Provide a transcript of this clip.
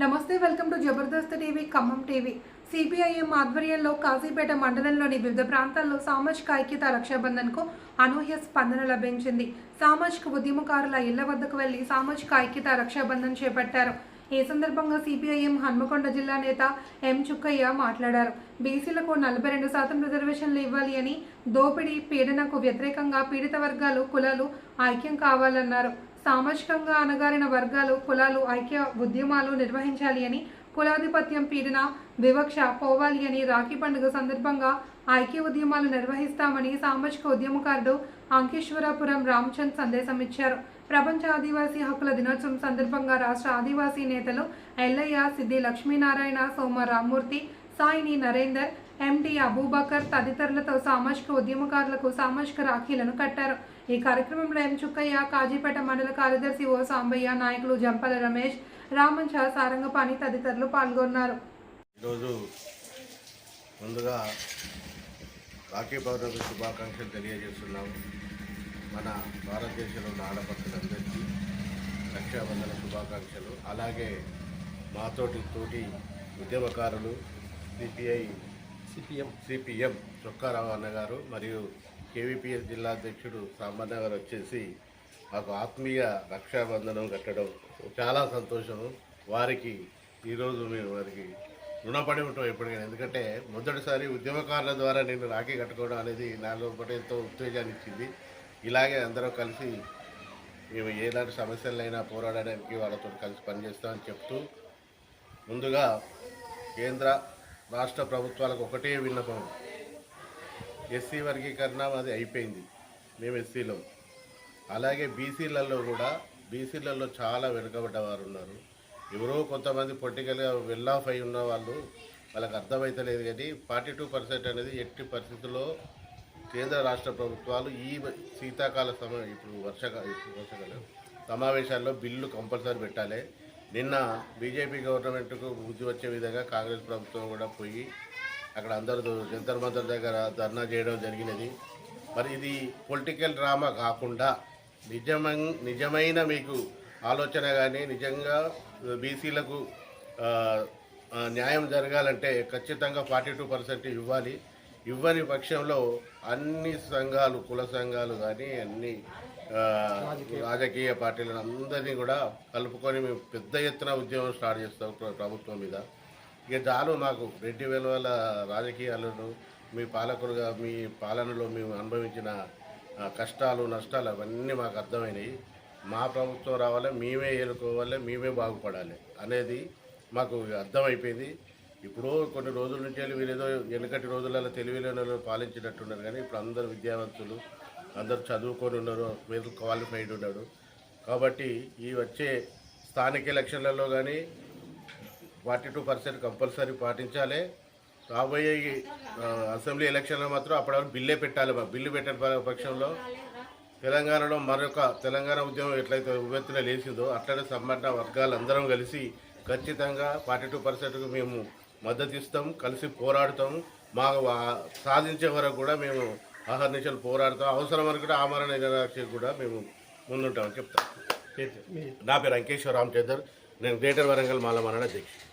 నమస్తే welcome to Jabardasth TV Khammam TV. CPIM ఆధ్వర్యంలో కాశీపేట మండలంలోని వివిధ ప్రాంతాల్లో సామాజిక ఐక్యత రక్షాబంధన్కు అనూహ్య స్పందన లభించింది. సామాజిక ఉద్యమకారుల ఇళ్ళ వద్దకు వెళ్ళి సామాజిక ఐక్యత రక్షాబంధన్ చేపట్టారు. ఈ సందర్భంగా సిపిఐఎం హన్మకొండ జిల్లా నేత ఎం చుక్కయ్య మాట్లాడారు. బీసీలకు నలభై రెండు శాతం రిజర్వేషన్లు ఇవ్వాలి అని దోపిడీ పీడనకు వ్యతిరేకంగా పీడిత వర్గాలు కులాలు ఐక్యం కావాలన్నారు. సామాజికంగా అణగారిన వర్గాలు కులాలు ఐక్య ఉద్యమాలు నిర్వహించాలి అని కులాధిపత్యం పీడన వివక్ష పోవాలి అని రాఖీ పండుగ సందర్భంగా ఐక్య ఉద్యమాలు నిర్వహిస్తామని సామాజిక ఉద్యమకారుడు అంకేశ్వరపురం రామచంద్ సందేశం ఇచ్చారు. ప్రపంచ ఆదివాసీ హక్కుల దినోత్సవం సందర్భంగా రాష్ట్ర ఆదివాసీ నేతలు ఎల్లయ్య సిద్ది లక్ష్మీనారాయణ సోమ రామ్మూర్తి సాయిని నరేందర్ ఎండి అబూబకర్ తదితరులతో సామాజిక ఉద్యమకారులకు సామాజిక రాఖీలను కట్టారు. ఈ కార్యక్రమంలో ఎం చుక్కయ్య కాజీపేట మండల కార్యదర్శి ఓ సాంబయ్య నాయకులు జంపల రమేష్ రామంచ సారంగపాణి తదితరులు పాల్గొన్నారు. ఈరోజు ముందుగా రాఖీ పౌర్ణమి శుభాకాంక్షలు తెలియజేస్తున్నాము మన భారతదేశంలో ఉన్న ఆడపడుతులందరికీ రక్షాబంధన శుభాకాంక్షలు. అలాగే మాతోటి తోటి ఉద్యమకారులు సిపిఐ సిపిఎం. సిపిఎం చొక్కారావు అన్నగారు మరియు కేవీపీఎస్ జిల్లా అధ్యక్షుడు సామాన్య గారు వచ్చేసి మాకు ఆత్మీయ రక్షాబంధనం కట్టడం చాలా సంతోషం. వారికి ఈరోజు మేము వారికి రుణపడి ఉంటాం ఎప్పటికైనా. ఎందుకంటే మొదటిసారి ఉద్యమకారుల ద్వారా నేను రాఖీ కట్టుకోవడం అనేది నాలో ఒకటి ఎంతో ఉత్తేజాన్ని ఇచ్చింది. ఇలాగే అందరం కలిసి మేము ఏలాంటి సమస్యలైనా పోరాడడానికి వాళ్ళతో కలిసి పనిచేస్తామని చెప్తూ ముందుగా కేంద్ర రాష్ట్ర ప్రభుత్వాలకు ఒకటే విన్నపం. ఎస్సీ వర్గీకరణ అది అయిపోయింది. మేము ఎస్సీలో. అలాగే బీసీలలో కూడా బీసీలలో చాలా వెనుకబడ్డ వారు ఉన్నారు. ఎవరో కొంతమంది పొలిటికల్గా వెల్ ఆఫ్ అయి ఉన్న వాళ్ళు వాళ్ళకి అర్థమవుతలేదు కానీ ఫార్టీ టూ పర్సెంట్ అనేది ఎట్టి పరిస్థితుల్లో కేంద్ర రాష్ట్ర ప్రభుత్వాలు ఈ శీతాకాల సమయం ఇప్పుడు వర్షకాల ఇప్పుడు సమావేశాల్లో బిల్లు కంపల్సరీ పెట్టాలి. నిన్న బీజేపీ గవర్నమెంట్కు బుద్ధి వచ్చే విధంగా కాంగ్రెస్ ప్రభుత్వం కూడా పోయి అక్కడ అందరూ జంతర్ మంతర్ దగ్గర ధర్నా చేయడం జరిగినది. మరి ఇది పొలిటికల్ డ్రామా కాకుండా నిజమం నిజమైన మీకు ఆలోచన కానీ నిజంగా బీసీలకు న్యాయం జరగాలంటే ఖచ్చితంగా ఫార్టీ టూ పర్సెంట్ ఇవ్వాలి. ఇవ్వని పక్షంలో అన్ని సంఘాలు కుల సంఘాలు కానీ అన్ని రాజకీయ పార్టీలను అందరినీ కూడా కలుపుకొని మేము పెద్ద ఎత్తున ఉద్యమం స్టార్ట్ చేస్తాం ప్రభుత్వం మీద. ఇక చాలు మాకు రెడ్డి వెలువల రాజకీయాలను మీ పాలకులుగా మీ పాలనలో మేము అనుభవించిన కష్టాలు నష్టాలు అవన్నీ మాకు అర్థమైనవి మా ప్రభుత్వం రావాలి మేమే ఏలుకోవాలి మేమే బాగుపడాలి అనేది మాకు అర్థమైపోయింది. ఇప్పుడు కొన్ని రోజుల నుంచి వెళ్ళి ఏదో వెనకటి రోజులలో తెలివిలేని పాలించినట్టున్నారు కానీ ఇప్పుడు అందరు విద్యావంతులు అందరూ చదువుకొని ఉన్నారు వెల్ క్వాలిఫైడ్ ఉన్నారు కాబట్టి ఈ వచ్చే స్థానిక ఎలక్షన్లలో కానీ ఫార్టీ టూ పర్సెంట్ కంపల్సరీ పాటించాలి. రాబోయే ఈ, అసెంబ్లీ ఎలక్షన్లో మాత్రం అప్పటివరకు బిల్లే పెట్టాలి బిల్లు పెట్టిన ప- పక్షంలో. తెలంగాణలో మరొక తెలంగాణ ఉద్యమం ఎట్లయితే ఉవ్వెత్తున లేచిందో అట్లనే సంబంధ వర్గాలందరం కలిసి ఖచ్చితంగా ఫార్టీ టూ పర్సెంట్కు మేము మద్దతు ఇస్తాం కలిసి పోరాడుతాం. మా సాధించే వరకు కూడా మేము అహర్నిశలు పోరాడుతాం అవసరం అనుకుంటే కూడా ఆమరణ నిరాక్షకు కూడా మేము ముందుంటామని చెప్తాం. నా పేరు అంకేశ్వర రామచందర్. నేను గ్రేటర్ వరంగల్ మాలమాన అధ్యక్షుడు.